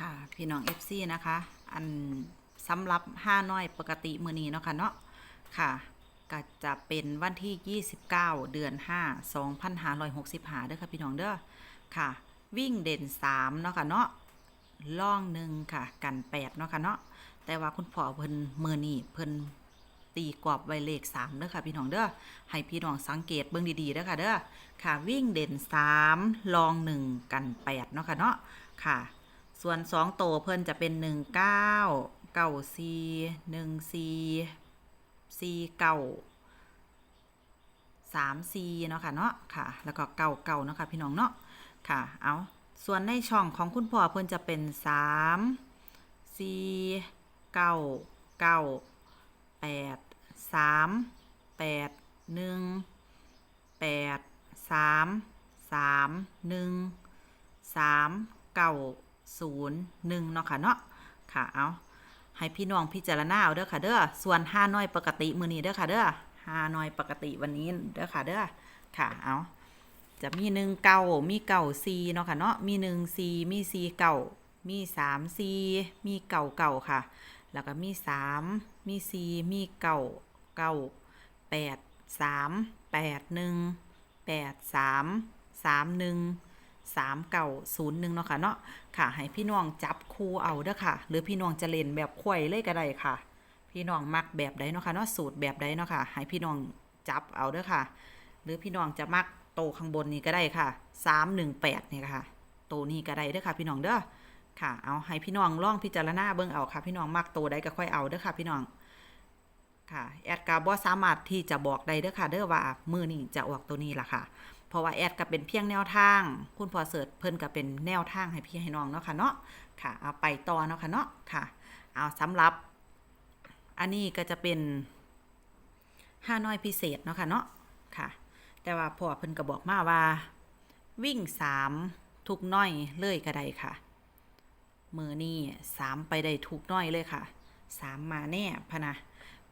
ค่ะพี่น้อง FC นะคะ อันสำหรับห้าน้อยปกติมือนี้เนาะค่ะเนาะค่ะก็จะเป็นวันที่ 29 เดือน 5 2565เด้อค่ะพี่น้องเด้อค่ะ วิ่งเด่น 3 เนาะค่ะเนาะล่องหนึ่งค่ะ กัน 8 เนาะค่ะเนาะแต่ว่าคุณพ่อเพิ่นมือนีเพิ่นตีกรอบไว้เลข3เด้อค่ะพี่น้องเด้อให้พี่น้องสังเกตเบิ่งดีๆเด้อค่ะเด้อค่ะ วิ่งเด่น 3 ลอง 1 กัน 8 เนาะค่ะเนาะค่ะ ส่วนสองโตวเพิ่นจะเป็นหนึ่งเก้าเก้าสี่หนึ่งสี่สี่เก้าสามสี่เนาะค่ะเนาะค่ะ แล้วก็เก้าเก้าเนาะค่ะพี่น้องเนาะค่ะ เอาส่วนในช่องของคุณพ่อเพิ่นจะเป็นสามสี่เก้าเก้าแปดสามแปดหนึ่งแปดสามสามหนึ่งสามเก้า ศูนย์หนึ่งเนาะค่ะเนาะค่ะเอาให้พี่น้องพิจารณาเอาเด้อค่ะเด้อส่วนห้าน้อยปกติมือนี้เด้อค่ะเด้อห้าน้อยปกติวันนี้เด้อค่ะเด้อค่ะเอาจะมีหนึ่งเก้ามีเก้าซีเนาะค่ะเนาะมีหนึ่งซีมีซีเก้ามีสามซีมีเก้าเก้าค่ะ แล้วก็มีสามมีซีมีเก้าเก้าแปดสามแปดหนึ่งแปดสามสามหนึ่ง สามเก่าศูนย์หนึ่งเนาะค่ะเนาะค่ะ ให้พี่น้องจับคู่เอาเด้อค่ะ หรือพี่น้องจะเล่นแบบควยเลยก็ได้ค่ะ พี่น้องมักแบบใดเนาะค่ะเนาะสูตรแบบใดเนาะค่ะ ให้พี่น้องจับเอาเด้อค่ะ หรือพี่น้องจะมักโตข้างบนนี้ก็ได้ค่ะสามหนึ่งแปดเนี่ยค่ะ โตนี้ก็ได้เด้อค่ะ พี่น้องเด้อค่ะ เอาให้พี่น้องลองพิจารณาเบิ่งเอาค่ะ พี่น้องมักโตใดก็ค่อยเอาเด้อค่ะพี่น้องค่ะแอดกาบ่สามารถที่จะบอกได้เด้อค่ะ เด้อว่ามือนี้จะออกตัวนี้ล่ะค่ะ เพราะว่าแอดก็เป็นเพียงแนวทาง คุณพอเสิร์ชเพิ่นก็เป็นแนวทางให้พี่ให้น้องเนาะค่ะเนาะค่ะเอาไปต่อเนาะค่ะเนาะค่ะเอาสำหรับ อันนี้ก็จะเป็นห้าน้อยพิเศษเนาะค่ะเนาะค่ะ แต่ว่าพ่อเพิ่นก็บอกมาว่า วิ่งสามทุกน้อยเลยก็ได้ค่ะมือนี่สามไปได้ทุกน้อยเลยค่ะสามมาแน่พะนะ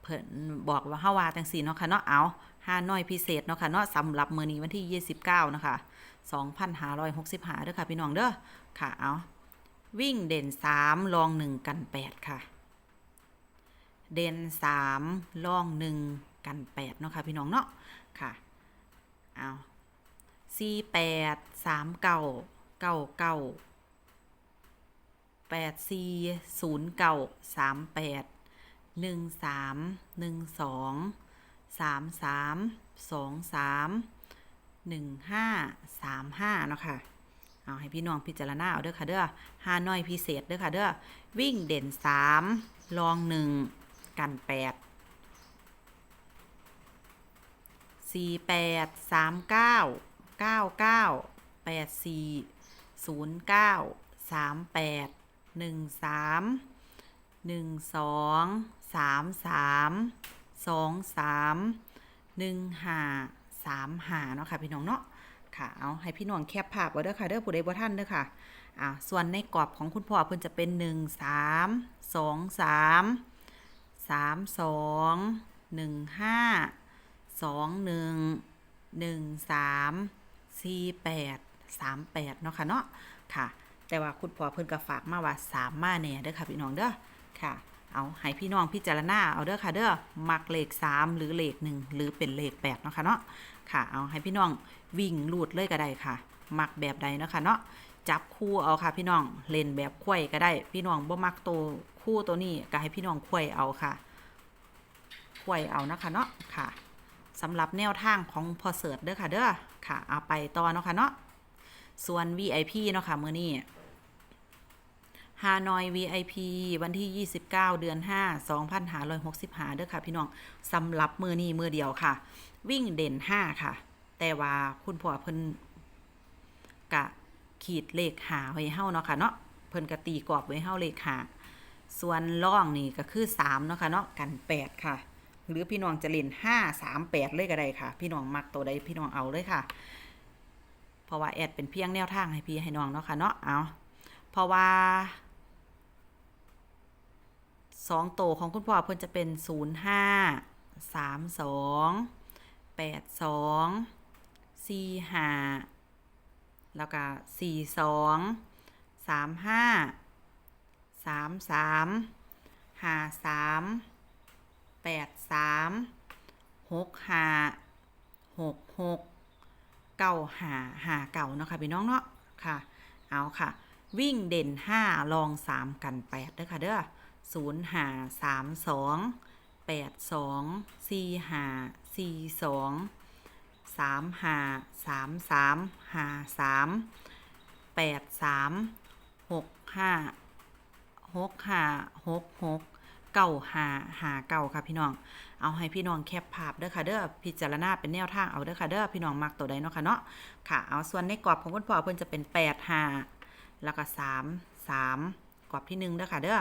เพิ่นบอกว่าเฮาว่าจังซี่เนาะค่ะเนาะเอาห้าน้อยพิเศษเนาะค่ะเนาะสำหรับมื้อนี้วันที่ 29เนาะคะ 2565เด้อค่ะ พี่น้องเด้อค่ะ เอาวิ่งเด่น 3 ลอง 1 กัน 8 ค่ะ เด่น 3 ลอง 1 กัน 8 เนาะค่ะพี่น้องเนาะค่ะเอา48 3 9 9 9 8 4 0 9 3 8 หนึ่งสามหนึ่งสองสามสามสองสามหนึ่งห้าสามห้าเนาะค่ะเอาให้พี่น้องพิจารณาเอาเด้อค่ะเด้อห้าน้อยพิเศษเด้อค่ะเด้อวิ่งเด่นสามลองหนึ่งกันแปดสี่แปดสามเก้าเก้าเก้าแปดสี่ศูนย์เก้าสามแปดหนึ่งสามหนึ่งสอง สามสามสองสามหนึ่งห้าสามห้าเนาะค่ะพี่น้องเนาะค่ะเอาให้พี่น้องแคปภาพไว้เด้อค่ะเด้อผู้ใดบ่ท่านเด้อค่ะอ่าส่วนในกรอบของคุณพ่อเพิ่นจะเป็นหนึ่งสามสองสามสามสองหนึ่งห้าสองหนึ่งหนึ่งสามสี่แปดสามแปดเนาะค่ะเนาะค่ะ แต่ว่าคุณพ่อเพิ่นก็ฝากมาว่าสามมาแน่เด้อค่ะพี่น้องเด้อค่ะ เอาให้พี่น้องพิจารณาเอาเด้อค่ะเด้อมักเลขสามหรือเลขหนึ่งหรือเป็นเลขแปดเนาะค่ะเนาะค่ะ เอาให้พี่น้องวิ่งลูดเลยก็ได้ค่ะ มักแบบใดเนาะค่ะเนาะจับคู่เอาค่ะ พี่น้องเล่นแบบควยก็ได้ พี่น้องบ่มักตัวคู่ตัวนี้ก็ให้พี่น้องควยเอาค่ะควยเอานะคะเนาะค่ะสำหรับแนวทางของพอเสิร์ตเด้อค่ะเด้อค่ะเอาไปต่อเนาะค่ะเนาะส่วน VIP เนาะค่ะมื้อนี้ ฮานอย VIP วันที่ 29 เดือน 5 2565เด้อค่ะพี่น้องสำหรับมือนี้มือเดียวค่ะ วิ่งเด่น 5 ค่ะ แต่ว่าคุณพ่อเพิ่นกะขีดเลขหาไว้เฮาเนาะค่ะเนาะเพิ่นกะตีกรอบไว้เฮาเลขหาส่วนล่องนี่ก็คือ 3 เนาะค่ะเนาะกัน 8 ค่ะ หรือพี่น้องจะเล่น 5 3 8 เลยก็ได้ค่ะ พี่น้องมักตัวใดพี่น้องเอาเลยค่ะ เพราะว่าแอดเป็นเพียงแนวทางให้พี่ให้น้องเนาะค่ะเนาะเอาเพราะว่า สองโตวของคุณพ่อเพิ่นจะเป็นศูนย์ห้าสามสองแปดสองสี่ห้าแล้วก็สี่สองสามห้าสามสามห้าสามแปดสามหกห้าหกหกเก้าห้าห้าเก้าเนาะค่ะพี่น้องเนาะค่ะ เอาค่ะ วิ่งเด่นห้ารองสามกันแปดเด้อค่ะเด้อ ศูนย์หาสามสองแปดสองสี่หาสี่สองสามหาสามสามหาสามแปดสามหกห้าหกห้าหกหกเก้าหาหาเก้าค่ะพี่น้อง เอาให้พี่น้องแคปภาพเด้อค่ะเด้อพิจารณาเป็นแนวทางเอาเด้อค่ะเด้อพี่น้องมักตัวใดเนาะค่ะเนาะค่ะเอาส่วนในกรอบของคุณพ่อเพิ่นจะเป็นแปดหาแล้วก็สามสาม กรอบที่หนึ่งเด้อค่ะเด้อ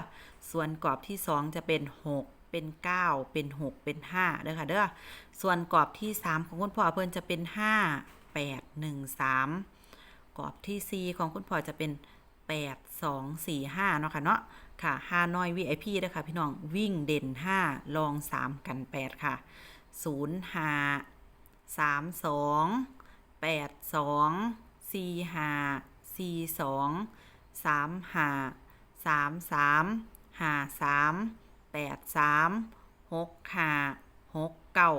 ส่วนกรอบที่สองจะเป็นหกเป็นเก้าเป็นหกเป็นห้าเด้อค่ะเด้อส่วนกรอบที่สามของคุณพ่อเพิ่นจะเป็นห้าแปดหนึ่งสามกรอบที่สี่ของคุณพ่อจะเป็นแปดสองสี่ห้าเนาะค่ะเนาะค่ะห้าน้อย VIP เด้อค่ะพี่น้องวิ่งเด่นห้าลองสามกันแปดค่ะศูนย์ห้าสามสองแปด สามสามห้าสามแปดสามหกห้าหกเก้า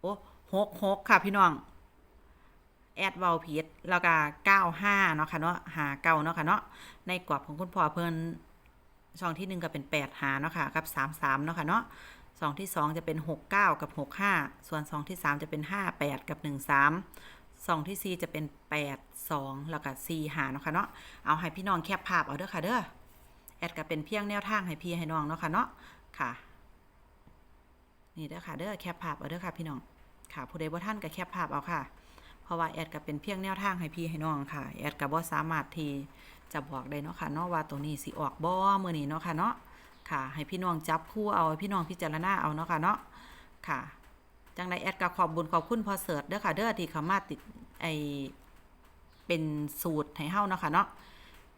โอ้หกหกค่ะพี่น้อง แอดเวลผิดแล้วก็95เนาะค่ะเนาะหาเก้าเนาะค่ะเนาะในกรอบของคุณพ่อเพิ่นช่องที่หนึ่งก็เป็น8หาเนาะค่ะกับ33เนาะค่ะเนาะช่องที่สองจะเป็น69กับ65ส่วนช่องที่สามจะเป็น58กับ13ช่องที่สี่จะเป็น8 2แล้วก็4หาเนาะค่ะเนาะเอาให้พี่น้องแคปภาพเอาเด้อค่ะเด้อ แอดก็เป็นเพียงแนวทางให้พี่ให้น้องเนาะค่ะเนาะค่ะ นี่เด้อค่ะเด้อแคปภาพเอาเด้อค่ะพี่น้องค่ะผู้ใดบ่ท่านก็แคปภาพเอาค่ะ เพราะว่าแอดก็เป็นเพียงแนวทางให้พี่ให้น้องค่ะแอดก็บ่สามารถที่จะบอกได้เนาะค่ะเนาะว่าตัวนี้สิออกบ่มื้อนี้เนาะค่ะเนาะค่ะ ให้พี่น้องจับคู่เอาพี่น้องพิจารณาเอาเนาะค่ะเนาะค่ะจังไดแอดก็ขอบบุญขอบคุณพอเสิร์ชเด้อค่ะเด้อที่เขามาติดไอเป็นสูตรให้เฮาเนาะค่ะเนาะ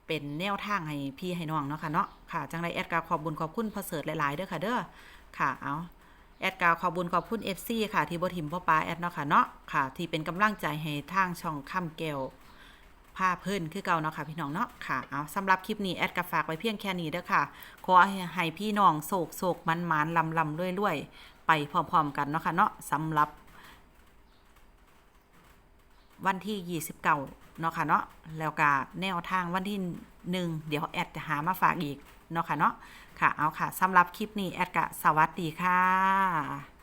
เป็นแนวทางให้พี่ให้น้องเนาะค่ะเนาะค่ะ จังไดแอดก็ขอบบุญขอบคุณพอเสิร์ชหลายๆเด้อค่ะเด้อค่ะเอาแอดกาวขอบบุญขอบคุณ FC ค่ะ ที่บ่ทิมพ่อปลาแอดเนาะค่ะเนาะค่ะ ที่เป็นกำลังใจให้ทางช่องค่ำแก้วผ้าเพิ่นคือเก่าเนาะค่ะพี่น้องเนาะค่ะเอาสำหรับคลิปนี้แอดก็ฝากไว้เพียงแค่นี้เด้อค่ะ ขอให้พี่น้องโศกโศกมันมันลำลำรวยรวยไปพร้อมๆกันเนาะค่ะเนาะสำหรับ วันที่ 29เนาะค่ะเนาะแล้วก็แนวทางวันที่ 1 เดี๋ยวแอดจะหามาฝากอีกเนาะค่ะเนาะค่ะเอาค่ะสำหรับคลิปนี้แอดกะสวัสดีค่ะ